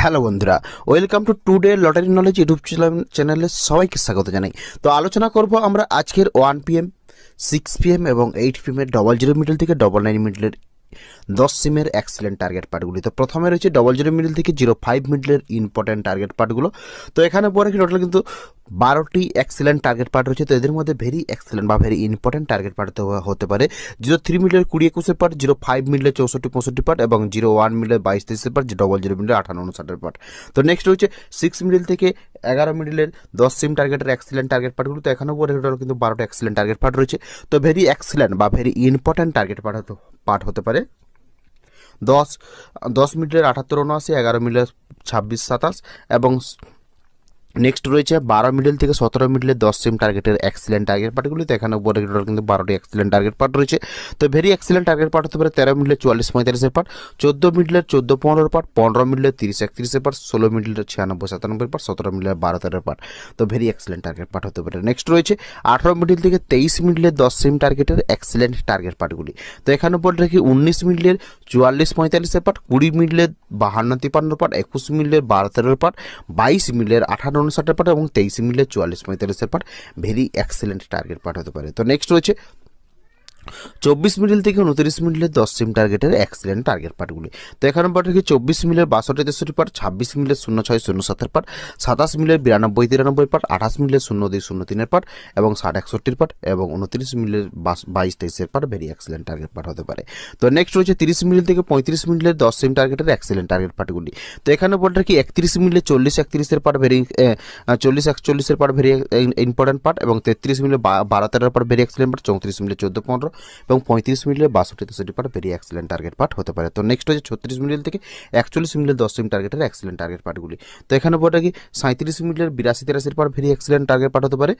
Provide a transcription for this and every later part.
Hello বন্ধুরা, welcome to today lottery knowledge YouTube চ্যানেলে সবাইকে স্বাগত জানাই। তো আলোচনা করব আমরা আজকের ওয়ান পিএম সিক্স পিএম এবং এইট পিএম এর ডবল জিরো মিডল থেকে ডবল নাইন মিডলের দশ সিমের এক্সেলেন্ট টার্গেট পার্টগুলি। তো প্রথমে রয়েছে ডবল জিরো মিডল থেকে জিরো ফাইভ মিডলের ইম্পর্টেন্ট টার্গেট পার্টগুলো। তো এখানে পরে কি টোটাল কিন্তু বারোটি এক্সেলেন্ট টার্গেট পার্ট রয়েছে। তো এদের মধ্যে ভেরি এক্সেলেন্ট বা ভেরি ইম্পর্টেন্ট টার্গেট পার্ট হতে পারে। জিরো থ্রি মিডলের কুড়ি একুশের পার্ট জিরো ফাইভ মিডলের চৌষট্টি পঁয়ষট্টি পার্ট এবং জিরো ওয়ান মিডলের বাইশ তেইশের পার্ট ডবল জিরো মিডলের আঠান্ন উনষাটের পার্ট। তো নেক্সট রয়েছে সিক্স মিডল থেকে এগারো মিডলের দশ সিম টার্গেটের এক্সেলেন্ট টার্গেট পার্টগুলো। তো এখানেও পরে টোটাল কিন্তু বারোটা এক্সেলেন্ট টার্গেট পার্ট রয়েছে। তো ভেরি এক্সেলেন্ট বা very important target part part হতে পারে। দশ দশ মিটারের আটাত্তর উনআশি এগারো মিনিটের ছাব্বিশ সাতাশ এবং নেক্সট রয়েছে বারো মিডল থেকে সতেরো মিডলের দশ সিম টার্গেটের এক্সিলেন্ট টার্গেট পার্টগুলিতে এখানে উপরে কিন্তু বারোটি এক্সিলেন্ট টার্গেট পার্ট রয়েছে। তো ভেরি এক্সিলেন্ট টার্গেট পার্ট হতে পারে তেরো মিডলের চুয়াল্লিশ পঁয়তাল্লিশের পার্ট চোদ্দ মিডলের চোদ্দ পনেরো পার্ট পনেরো মিডলের তিরিশ একত্রিশের পার্ট ষোলো মিডলের ছিয়ানব্বই সাতানব্বই পার্ট সতেরো মিডলের বারো তেরো পার্ট তো ভেরি এক্সিলেন্ট টার্গেট পার্ট হতে পারে। নেক্সট রয়েছে আঠারো মিডল থেকে তেইশ মিডলের দশ সিম টার্গেটের এক্সিলেন্ট টার্গেট পার্টগুলি তো এখানে উপরে রাখি উনিশ মিডলের চুয়াল্লিশ পঁয়তাল্লিশের পার্ট কুড়ি মিডলের বাহান্ন তিপান্ন পার্ট একুশ মিডলের বারো তেরোর পার্ট বাইশ মিডলের উনষাটের পার্ট এবং তেইশ মিলে চুয়াল্লিশ পঁয়তাল্লিশের part. Very excellent target part হতে পারে। তো নেক্সট রয়েছে চব্বিশ মিডল থেকে উনত্রিশ মিডলের দশ সিম টার্গেটের এক্সেলেন্ট টার্গেট পার্টগুলি তো এখানে পার্ট রেখে চব্বিশ মিলের বাষট্টি তেষট্টি পার্ট ছাব্বিশ মিলের শূন্য ছয় শূন্য সাতের পার্ট সাতাশ মিলের বিরানব্বই তিরানব্বই পার্ট আঠাশ মিলের শূন্য দুই শূন্য তিনের পার্ট এবং ষাট একষট্টির পার্ট এবং উনত্রিশ মিলের বাইশ তেইশের part very excellent target part হতে পারে। তো নেক্সট রয়েছে তিরিশ মিনিট থেকে পঁয়ত্রিশ মিনিটের দশ সিম টার্গেটের এক্সেলেন্ট টার্গেট পার্টগুলি তো এখানে বলতে কি একত্রিশ মিনিটে চল্লিশ একত্রিশের পার্ট ভেরি চল্লিশ একচল্লিশের পার্ট ভেরি ইম্পর্টেন্ট পার্ট এবং তেত্রিশ মিনিটে বারো তেরোর পার্ট ভেরি এক্সেলেন্ট পার্ট চৌত্রিশ মিনিটে চোদ্দ পনেরো এবং পঁয়ত্রিশ মিনিটের বাষট্টি তেষট্টি part very excellent target part হতে পারে। তো নেক্সট হচ্ছে ছত্রিশ মিনিট থেকে একচল্লিশ মিনিটের দশ মিনিট টার্গেটের এক্সেলেন্ট টার্গেট পার্টগুলি তো এখানে বলে কি সাঁত্রিশ মিনিটের বিরাশি তেরাশির part very excellent target part হতে পারে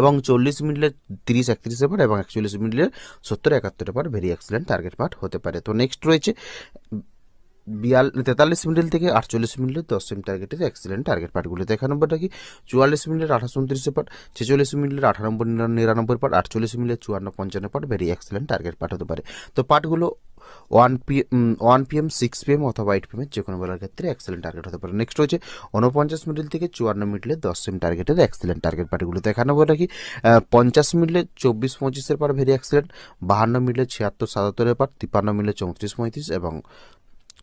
এবং চল্লিশ মিনিটের তিরিশ একত্রিশের পার এবং একচল্লিশ মিনিটের সত্তর একাত্তরের part very excellent target part হতে পারে। তো নেক্সট রয়েছে বিয়াল, তেতাল্লিশ মিনিট থেকে আটচল্লিশ মিনিটের দশ টার্গেটের এক্সেলেন্ট টার্গেট পার্টগুলো এক নম্বরটা কি? চুয়াল্লিশ মিনিটের আঠাশ উনত্রিশের পার্ট ছেচল্লিশ মিনিটের আঠানব্বই নিরানব্বই পার্ট আটচল্লিশ মিনিটের চুয়ান্ন পঞ্চান্ন part very excellent target part হতে পারে। তো পার্টগুলো one P one PM six PM অথবা এইট পিএমের যে কোনো বেলার ক্ষেত্রে এক্সেলেন্ট টার্গেট হতে পারে। নেক্সট হচ্ছে উনপঞ্চাশ মিনিট থেকে চুয়ান্ন মিনিটের দশ সিম টার্গেটের এক্সেলেন্ট টার্গেট পার্টিগুলো তো এখানে বলে কি? পঞ্চাশ মিনিটে চব্বিশ পঁচিশের পার ভেরি এক্সেলেন্ট বাহান্ন মিনিটে ছিয়াত্তর সাতাত্তরের পার তিপ্পান্ন মিনিটে চৌত্রিশ পঁয়ত্রিশ এবং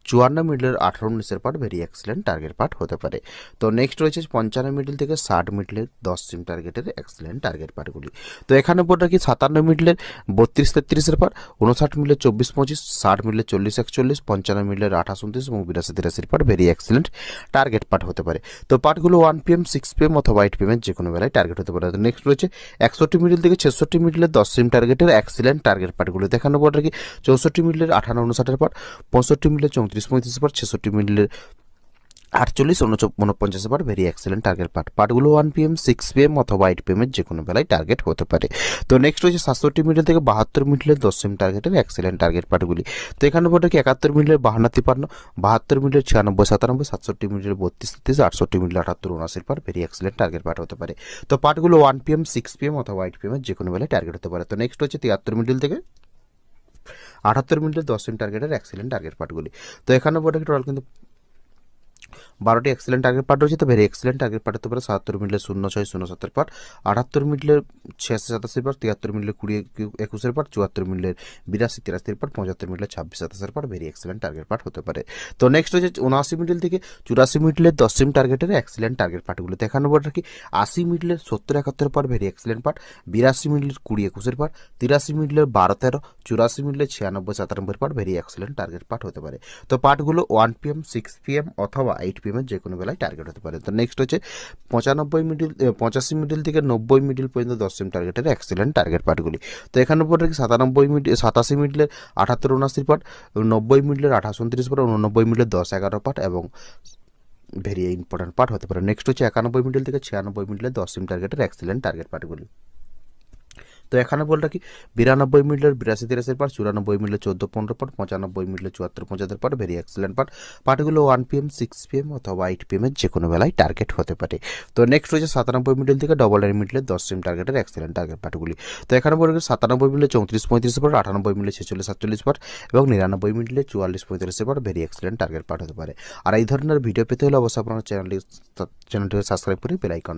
চুয়ান্ন মিডলের আঠারো উনিশের part very excellent target part হতে পারে। তো নেক্সট রয়েছে পঞ্চান্ন মিডল থেকে ষাট মিডলের দশ সিম টার্গেটের এক্সেলেন্ট টার্গেট পার্টগুলি তো এখানে পড়ে রাখি সাতান্ন মিডলের বত্রিশ তেত্রিশের পার উনষাট মিডলের চব্বিশ পঁচিশ, ষাট মিডলের চল্লিশ একচল্লিশ, পঞ্চান্ন মিডলের আঠাশ উনত্রিশ এবং বিরাশি তিরাশির part very excellent target part হতে পারে। তো পার্টগুলো ওয়ান পিএম সিক্স পিএম অথবা এইট পিএমের যে কোনো বেলায় টার্গেট হতে পারে। তো নেক্সট রয়েছে একষট্টি মিডল থেকে ছেষট্টি মিডলের দশ সিম টার্গেটের এক্সেলেন্ট টার্গেট পার্টগুলো দেখানো পড়ে রাখি চৌষট্টি মিডলের আঠান্ন, উনষাটের পার পঁয়ষট্টি মিডলের চৌত্রিশ পঁয়ত্রিশ পার ছেষট্টি মিডলের আটচল্লিশ উনপঞ্চাশ বার ভেরি এক্সেলেন্ট টার্গেট পার্ট পার্টগুলো ওয়ান পিএম সিক্স পিএম অথবা এইট পিএমের যে কোনো বেলায় টার্গেট হতে পারে। তো নেক্সট রয়েছে সাতষট্টি মিডল থেকে বাহাত্তর মিডলের দশ সিম টার্গেটের এক্সেলেন্ট টার্গেট পার্টগুলি তো এখানে বলতে কি একাত্তর মিডলের বাহান্ন তিপান্ন বাহাত্তর মিডলের ছিয়ানব্বই, সাতানব্বই, সাতষট্টি মিডলের বত্রিশ, তেত্রিশ, আটষট্টি মিডলের আটাত্তর, উনআশির part very excellent target part হতে পারে। তো পার্টগুলো ওয়ান পিএম সিক্স পিএম অথবা এইট পিএমের যে কোনো বেলায় টার্গেট হতে পারে। তো নেক্সট হচ্ছে তিয়াত্তর মিডল থেকে আটাত্তর মিনিটের দশ টার্গেটের এক্সিলেন্ট টার্গেট পার্টগুলি তো এখানে বোর্ডে টোটাল কিন্তু বারোটি এক্সেলেন্ট টার্গেট পার্ট রয়েছে তো ভেরি এক্সেলেন্ট টার্গেট পার্ট হতে পারে সাতাত্তর মিনিটের শূন্য ছয়, শূন্য সাতের পার্ট আটাত্তর মিনিটের ছিয়াশি, সাতাশের পার্ট তিয়াত্তর মিনিটের কুড়ি, একুশের পার্ট চুয়াত্তর মিনিটের বিরাশি, তিরাশির পার্ট পঁচাত্তর মিনিটের ছাব্বিশ, সাতাশের part very excellent target part হতে পারে। তো নেক্সট হচ্ছে উনআশি মিনিট থেকে চুরাশি মিনিটের দশ সিম টার্গেটের এক্সেলেন্ট টার্গেট পার্টগুলো দেখানো বলে রাখি। আশি মিনিটের সত্তর, একাত্তর পার্ট ভেরি এক্সেলেন্ট পার্ট বিরাশি মিনিটের কুড়ি, একুশের পার্ট তিরাশি মিনিটের বারো, তেরো, চুরাশি মিনিটের ছিয়ানব্বই, সাতানব্বই part very excellent target part হতে পারে। তো পার্টগুলো ওয়ান পিএম সিক্স পিএম অথবা এইট পিএমের যে কোনো বেলায় টার্গেট হতে পারে। তো নেক্সট হচ্ছে পঁচানব্বই মিডিল পঁচাশি মিডিল থেকে নব্বই মিডিল পর্যন্ত দশ সিম টার্গেটের এক্সেলেন্ট টার্গেট পার্টগুলি তো এখানে পরে সাতানব্বই মিডিল সাতাশি মিডিলের আঠাত্তর উনআশির পার্ট নব্বই মিডিলের আঠাশ উনত্রিশ পার্ট উননব্বই মিডিলের দশ এগারো পার্ট এবং ভেরি ইম্পর্টেন্ট পার্ট হতে পারে। নেক্সট হচ্ছে একানব্বই মিডিল থেকে ছিয়ানব্বই মিডিলের দশ টার্গেটের এক্সেলেন্ট টার্গেট পার্টগুলি তো এখানে বলে রাখি বিরানব্বই মিনিটের বিরাশি তিরাশির পার চুরানব্বই মিনিটের চোদ্দ পনেরো পার্ট পঁচানব্বই মিনিটের চুয়াত্তর পঁচাত্তর পার্ট ভেরি এক্সেলেন্ট পার্ট পার্টগুলো ওয়ান পিএম সিক্স পিএম অথবা এইট পিএমের যে কোনো বেলায় টার্গেট হতে পারে। তো নেক্সট হচ্ছে সাতানব্বই মিনিট থেকে ডবল নাইন মিনিটের দশ সিম টার্গেটের এক্সেলেন্ট টার্গেট পার্টগুলি তো এখানে বলে সাতানব্বই মিনিটে চৌত্রিশ পঁয়ত্রিশ পার্ট আটানব্বই মিনিটে ছেচল্লিশ সাতচল্লিশ পার্ট এবং নিরানব্বই মিনিটে চুয়াল্লিশ পঁয়তাল্লিশ part very excellent target part হতে পারে। আর এই ধরনের ভিডিও পেতে হলে অবশ্যই আপনার চ্যানেলটি চ্যানেলটিকে সাবস্ক্রাইব করে বেলাইকন